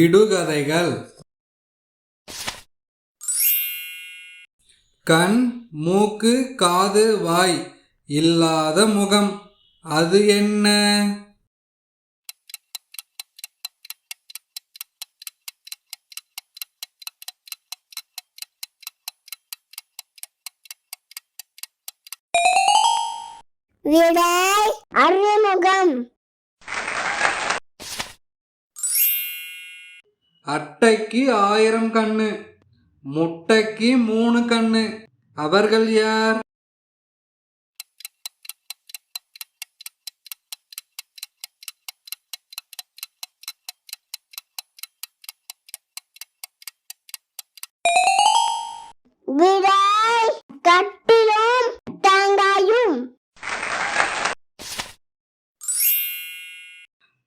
விடுகதைகள். கண் மூக்கு காது வாய் இல்லாத முகம். அது என்ன? விடை அறிமுகம். அட்டைக்கு ஆயிரம் கண்ணு முட்டைக்கு மூணு கண்ணு. அவர்கள் யார்?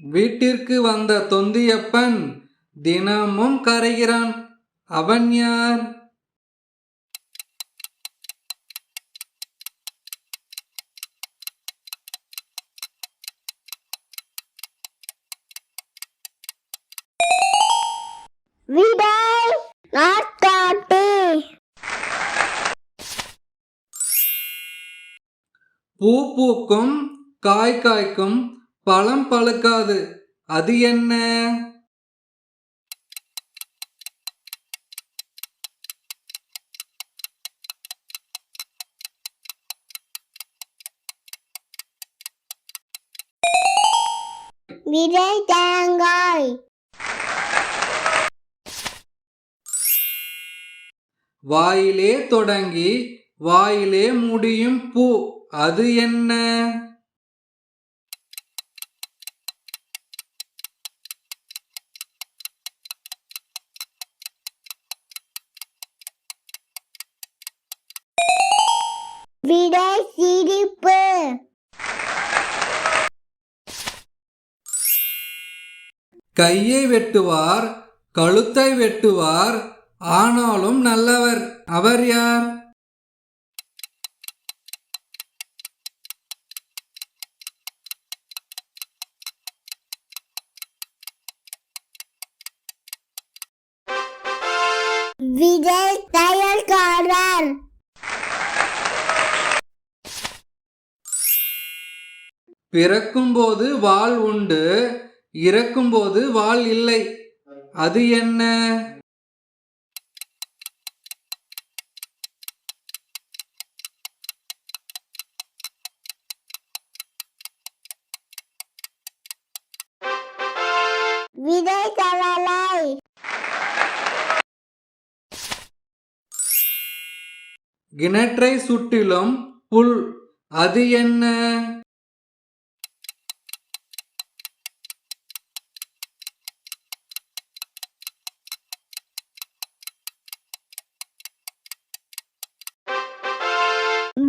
வீட்டிற்கு வந்த தொந்தியப்பன் தினமும் கரைகிறான். அவன் யார்? பூ பூக்கும் காய் காய்க்கும் பழம் பழுக்காது. அது என்ன? விதை தேங்காய். வாயிலே தொடங்கி வாயிலே முடியும் பூ. அது என்ன? கையை வெட்டுவார் கழுத்தை வெட்டுவார் ஆனாலும் நல்லவர். அவர் யார்? விடை தையல்காரர். பிறக்கும்போது வாள் உண்டு இறக்கும்போது வாள் இல்லை. அது என்ன? விடை தவளை கிணற்றை சுற்றிலும் புல். அது என்ன?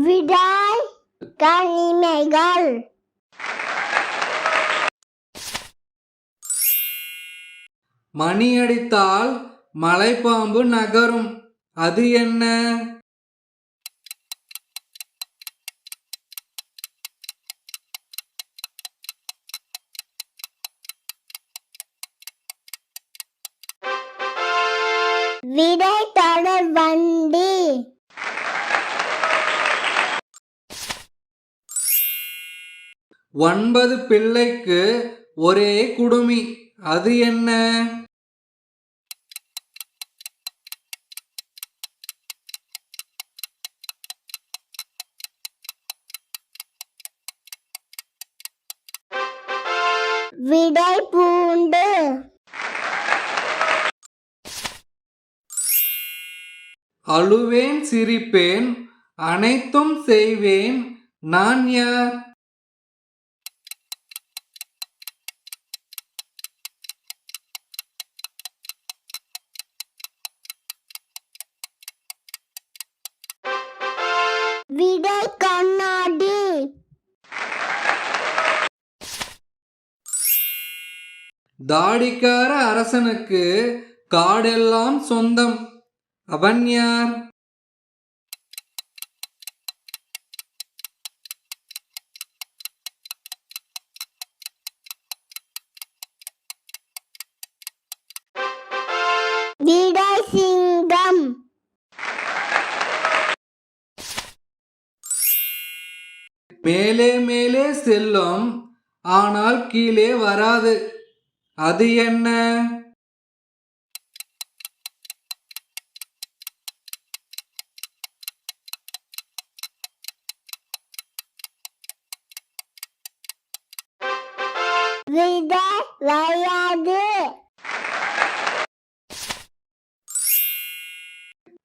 விடாய் கனிமைகள் மணி அடித்தால் மலைப்பாம்பு நகரும். அது என்ன? ஒன்பது பிள்ளைக்கு ஒரே குடுமி. அது என்ன? விடை பூண்டு. அழுவேன் சிரிப்பேன் அனைத்தும் செய்வேன். நான் யார்? விடை கண்ணாடி. தாடிக்கார அரசனுக்கு காடெல்லாம் சொந்தம். அவன் யார்? மேலே மேலே செல்லும் ஆனால் கீழே வராது. அது என்ன? வயாது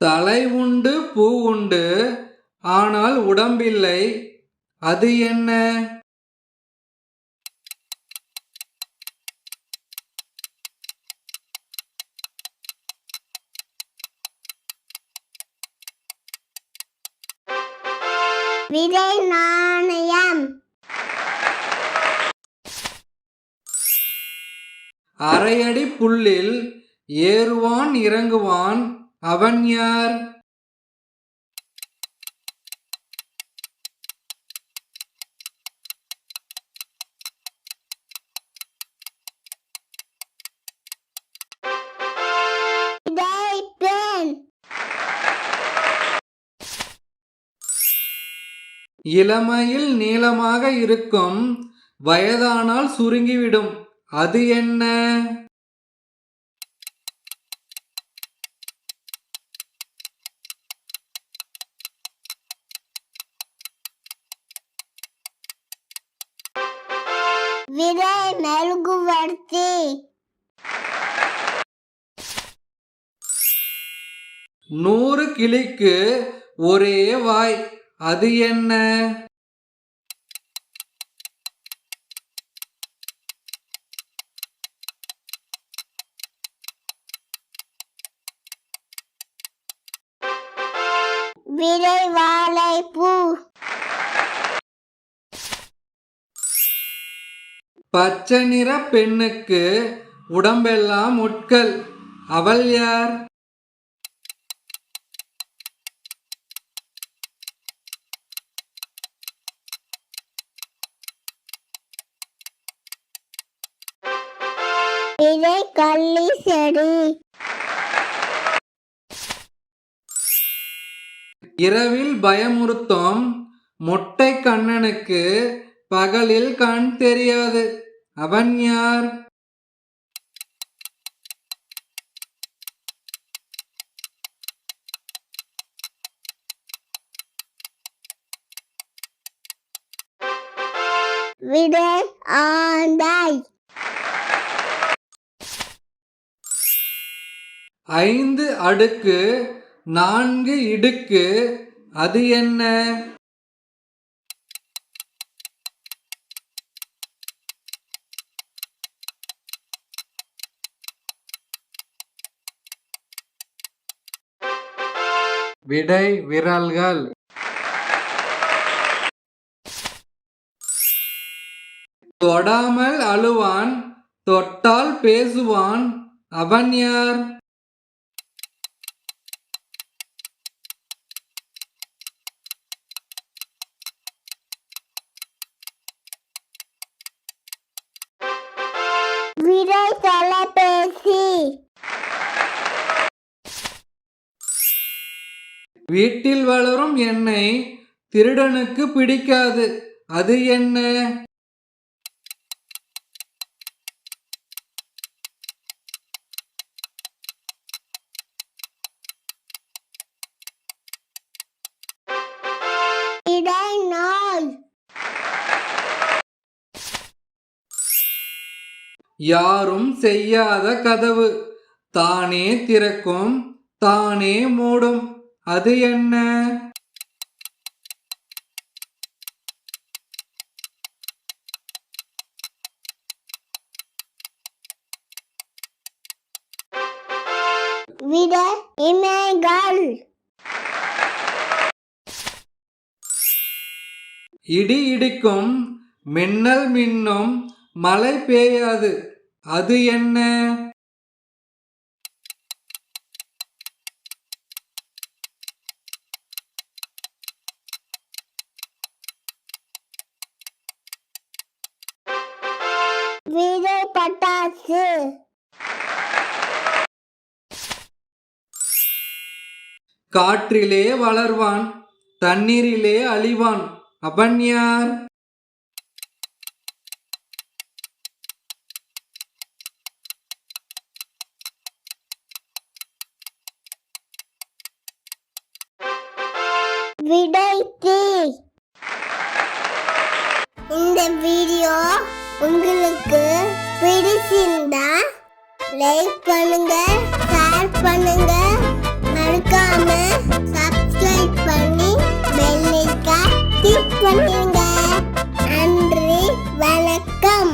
தலை உண்டு பூ உண்டு ஆனால் உடம்பில்லை. அது என்ன? விடை நாணயம். அரையடி புல்லில் ஏறுவான் இறங்குவான். அவன் யார்? இளமையில் நீளமாக இருக்கும். வயதானால் சுருங்கிவிடும். அது என்ன? விடை மெழுகுவர்த்தி நூறு கிளிக்கு ஒரே வாய். அது என்ன? விடை வாழைப்பூ பச்சை நிற பெண்ணுக்கு உடம்பெல்லாம் முட்கள் அவள் யார்? கள்ளி செடி. இரவில் பயமுறுத்தும். மொட்டை கண்ணனுக்கு பகலில் கண் தெரியாது. அவன் யார்? விடை ஆந்தாய் ஐந்து அடுக்கு நான்கு இடுக்கு அது என்ன? விடை விரல்கள். தொடாமல் அழுவான் தொட்டால் பேசுவான் அவன் யார்? வீட்டில் வளரும் எண்ணெய் திருடனுக்கு பிடிக்காது. அது என்ன? யாரும் செய்யாத கதவு. தானே திறக்கும் தானே மூடும். அது என்ன? விடை இமைகள். இடி இடிக்கும் மின்னல் மின்னும் மழை பெய்யாது. அது என்ன? காற்றிலே வளர்வான் தண்ணீரிலே அழிவான். அவன் யார்? விடை இந்த வீடியோ உங்களுக்கு பிடிச்சிருந்தா லைக் பண்ணுங்க ஷேர் பண்ணுங்க. மறக்காம சப்ஸ்கிரைப் பண்ணி பெல் ஐக்கான் கிளிக் பண்ணுங்க நன்றி வணக்கம்.